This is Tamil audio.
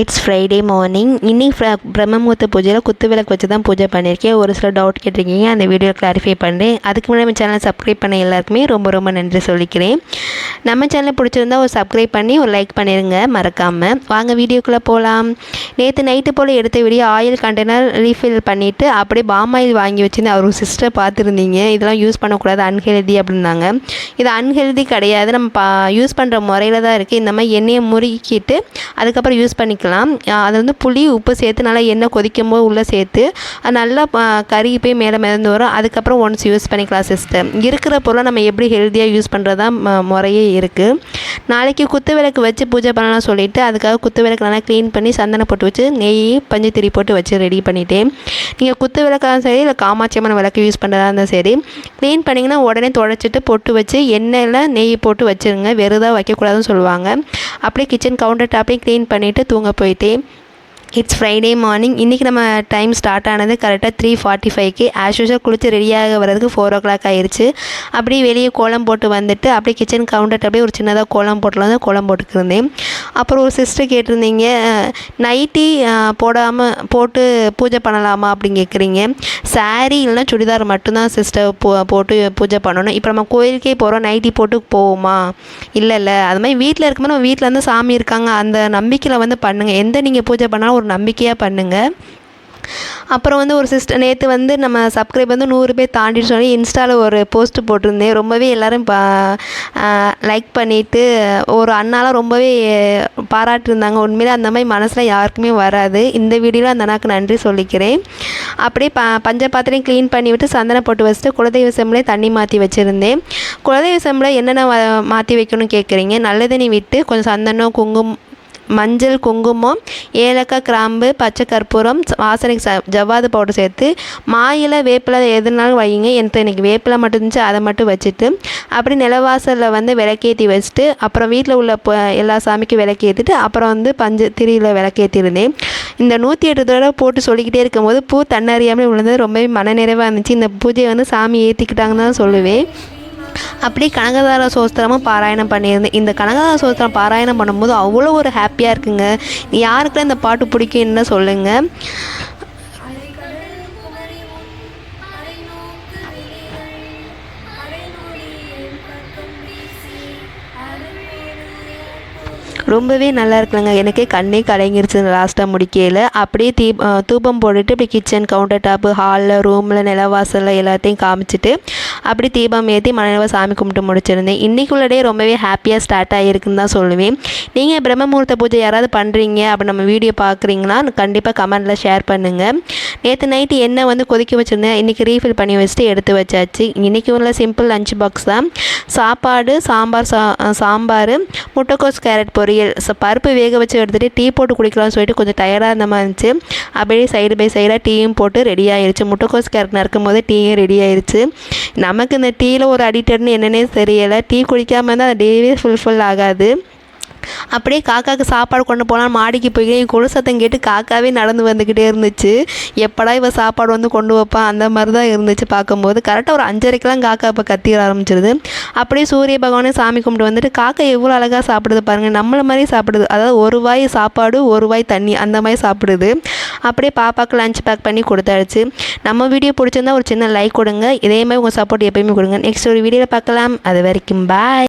இட்ஸ் ஃப்ரைடே மார்னிங் இன்னைக்கு ஃப்ர பிரம்மமுகூர்த்த பூஜையில் குத்து விளக்கு வச்சு தான் பூஜை பண்ணியிருக்கேன். ஒரு சில டவுட் கேட்டிருக்கீங்க அந்த வீடியோ கிளாரிஃபை பண்ணுறேன் அதுக்கு முன்னாடி நம்ம சேனலை சப்ஸ்கிரைப் பண்ண எல்லாருக்குமே ரொம்ப ரொம்ப நன்றி சொல்லிக்கிறேன். நம்ம சேனலை பிடிச்சிருந்தா ஒரு சப்ஸ்கிரைப் பண்ணி ஒரு லைக் பண்ணிடுங்க மறக்காமல் வாங்க வீடியோக்குள்ளே போகலாம் நேற்று நைட்டு போல் எடுத்த வீடியோ ஆயில் கண்டெய்னர் ரீஃபில் பண்ணிவிட்டு அப்படியே பாம் ஆயில் வாங்கி வச்சுருந்து அவர் சிஸ்டர் பார்த்துருந்தீங்க. இதெல்லாம் யூஸ் பண்ணக்கூடாது அன்ஹெல்தி அப்படின்னாங்க. இது அன்ஹெல்தி கிடையாது. நம்ம பா யூஸ் பண்ணுற முறையில் தான் இருக்குது இந்த மாதிரி எண்ணெயை முறுக்கிட்டு அதுக்கப்புறம் யூஸ் பண்ணிக்கலாம். அது வந்து புளி உப்பு சேர்த்து நல்லா எண்ணெய் கொதிக்கும் போது உள்ளே சேர்த்து அது நல்லா கறி போய் மேலே மிதந்து வரும். அதுக்கப்புறம் ஒன்ஸ் யூஸ் பண்ணிக்கலாம் சிஸ்டர் இருக்கிற பொருளை நம்ம எப்படி ஹெல்த்தியாக யூஸ் பண்ணுறது தான் முறையே இருக்குது நாளைக்கு குத்து விளக்கு வச்சு பூஜை பண்ணலாம் சொல்லிவிட்டு அதுக்காக குத்து விளக்கு நல்லா க்ளீன் பண்ணி சந்தனம் போட்டு வச்சு நெய் பஞ்சு போட்டு வச்சு ரெடி பண்ணிவிட்டேன் நீங்கள் குத்து விளக்காக சரி இல்லை காமாட்சியம்மன் விளக்கு யூஸ் பண்ணுறதா இருந்தால் சரி க்ளீன் பண்ணிங்கன்னா உடனே தொடச்சிட்டு பொட்டு வச்சு எண்ணெயில் நெய் போட்டு வச்சுருங்க. வெறுதாக வைக்கக்கூடாதுன்னு சொல்லுவாங்க. அப்படியே கிச்சன் கவுண்டர் டாப்பையும் க்ளீன் பண்ணிவிட்டு தூங்க போயிட்டேன். இட்ஸ் ஃப்ரைடே மார்னிங் இன்றைக்கி நம்ம டைம் ஸ்டார்ட் ஆனது கரெக்டாக த்ரீ ஃபார்ட்டி ஃபைவ்க்கு ஆஸ் யூஷுவல் குளித்து ரெடியாக வரதுக்கு ஃபோர் ஓ கிளாக் ஆயிடுச்சு அப்படியே வெளியே கோலம் போட்டு வந்துட்டு அப்படியே கிச்சன் கவுண்டர் அப்படியே ஒரு சின்னதாக கோலம் போட்டுலாம் தான் கோலம் போட்டுக்கிருந்தேன். அப்புறம் ஒரு சிஸ்டர் கேட்டிருந்தீங்க நைட்டி போடாமல் போட்டு பூஜை பண்ணலாமா? அப்படின்னு கேட்குறீங்க. சாரீ இல்லைனா சுடிதார் மட்டும்தான் சிஸ்டர் போ போட்டு பூஜை பண்ணணும். இப்போ நம்ம கோயிலுக்கே போகிறோம் நைட்டி போட்டு போவோமா? இல்லை இல்லை. அது மாதிரி வீட்டில் இருக்கும்போது நம்ம வீட்டில் வந்து சாமி இருக்காங்க. அந்த நம்பிக்கையில் வந்து பண்ணுங்கள் எந்த நீங்கள் பூஜை பண்ணாலும் ஒரு நம்பிக்கையாக பண்ணுங்கள் அப்புறம் வந்து ஒரு சிஸ்டர் நேற்று வந்து நம்ம சப்ஸ்கிரைப் வந்து நூறு பேர் தாண்டிட்டு சொல்லி இன்ஸ்டாவில் ஒரு போஸ்ட் போட்டிருந்தேன். ரொம்பவே எல்லோரும் பா லைக் பண்ணிவிட்டு ஒரு அண்ணாலாம் ரொம்பவே பாராட்டிருந்தாங்க. உண்மையிலே அந்த மாதிரி மனசில் யாருக்குமே வராது. இந்த வீடியோவில் அந்த அண்ணாக்கு நன்றி சொல்லிக்கிறேன். அப்படியே ப பஞ்ச பாத்திரம் க்ளீன் பண்ணி விட்டு சந்தனம் போட்டு வச்சுட்டு குலதெய்வ செம்பிலே தண்ணி மாற்றி வச்சுருந்தேன். குலதெய்வ செம்பில் என்னென்ன மாற்றி வைக்கணும்னு கேட்குறீங்க நல்ல தண்ணி விட்டு கொஞ்சம் சந்தனம் குங்குமம் மஞ்சள் குங்குமம் ஏலக்காய் கிராம்பு பச்சை கற்பூரம் வாசனைக்கு ச ஜவ்வாது பவுடர் சேர்த்து மாயில வேப்பிலை எதுனாலும் வைங்க எனக்கு இன்றைக்கி வேப்பிலை மட்டும் இருந்துச்சு அதை மட்டும் வச்சுட்டு அப்படி நிலவாசலில் வந்து விளக்கேற்றி வச்சுட்டு அப்புறம் வீட்டில் உள்ள எல்லா சாமிக்கும் விளக்கேற்றிட்டு அப்புறம் வந்து பஞ்சு திரியில் விளக்கேற்றிருந்தேன் இந்த நூற்றி எட்டு தடவை போட்டு சொல்லிக்கிட்டே இருக்கும்போது பூ தன்னறியாமல் விழுந்தது. ரொம்பவே மனநிறைவாக இருந்துச்சு. இந்த பூஜையை வந்து சாமி ஏற்றிக்கிட்டாங்கன்னு தான் சொல்லுவேன். அப்படி கனகதார சோஸ்திரமும் பாராயணம் பண்ணியிருந்தேன் இந்த கனகதார சோஸ்திரம் பாராயணம் பண்ணும்போது அவ்வளோ ஒரு ஹாப்பியாக இருக்குங்க. யாருக்கெல்லாம் இந்த பாட்டு பிடிக்கும்னு சொல்லுங்கள் ரொம்பவே நல்லா இருக்குங்க எனக்கே கண்ணே கலங்கிருச்சு லாஸ்ட்டாக முடிக்கையில். அப்படியே தீ தூபம் போட்டுட்டு இப்படி கிச்சன் கவுண்டர் டாப்பு ஹாலில் ரூமில் நிலவாசலில் எல்லாத்தையும் காமிச்சிட்டு அப்படி தீபம் ஏற்றி மனநிலவை சாமி கும்பிட்டு முடிச்சிருந்தேன். இன்றைக்குள்ள டே ரொம்பவே ஹாப்பியாக ஸ்டார்ட் ஆகிருக்குன்னு தான் சொல்லுவேன். நீங்கள் பிரம்ம முகூர்த்த பூஜை யாராவது பண்ணுறீங்க அப்படி நம்ம வீடியோ பார்க்குறீங்கன்னா கண்டிப்பாக கமெண்ட்டில் ஷேர் பண்ணுங்கள் நேற்று நைட்டு எண்ணெய் வந்து கொதிக்க வச்சுருந்தேன். இன்றைக்கி ரீஃபில் பண்ணி வச்சுட்டு எடுத்து வச்சாச்சு. இன்றைக்கி உள்ள சிம்பிள் லஞ்ச் பாக்ஸ் தான். சாப்பாடு சாம்பார் சா சாம்பார் முட்டைக்கோஸ் கேரட் பொரி பொரியல் ஸோ பருப்பு வேக வச்சு எடுத்துகிட்டு டீ போட்டு குடிக்கலாம்னு சொல்லிட்டு கொஞ்சம் டயர்டாக இருந்த மாதிரி இருந்துச்சு. அப்படியே சைடு பை சைடாக டீயும் போட்டு ரெடி ஆயிடுச்சு முட்டைக்கோஸ் கேரட் நறுக்கும் போது டீயும் ரெடி ஆயிடுச்சு நமக்கு இந்த டீயில் ஒரு அடிக்டட்னு என்னென்னே தெரியலை. டீ குடிக்காமல் இருந்தால் அந்த டேவே ஃபுல்ஃபில் ஆகாது. அப்படியே காக்காவுக்கு சாப்பாடு கொண்டு போனால் மாடிக்கு போய் என் குழு சத்தம் கேட்டு காக்காவே நடந்து வந்துக்கிட்டே இருந்துச்சு. எப்படா இவள் சாப்பாடு வந்து கொண்டு வைப்பான் அந்த மாதிரி தான் இருந்துச்சு பார்க்கும்போது. கரெக்டாக ஒரு அஞ்சரைக்கெலாம் காக்கா இப்போ கத்திர ஆரம்பிச்சிருது. அப்படியே சூரிய பகவானே சாமி கும்பிட்டு வந்துட்டு காக்கா எவ்வளோ அழகாக சாப்பிடுது பாருங்கள் நம்மளை மாதிரி சாப்பிடுது. அதாவது ஒரு வாய் சாப்பாடு ஒரு வாய் தண்ணி அந்த மாதிரி சாப்பிடுது. அப்படியே பாப்பாவுக்கு லஞ்ச் பேக் பண்ணி கொடுத்தாச்சு. நம்ம வீடியோ பிடிச்சிருந்தா ஒரு சின்ன லைக் கொடுங்க. இதே மாதிரி உங்கள் சப்போர்ட் எப்பயுமே கொடுங்க. நெக்ஸ்ட் ஒரு வீடியோவில் பார்க்கலாம். அது வரைக்கும் பாய்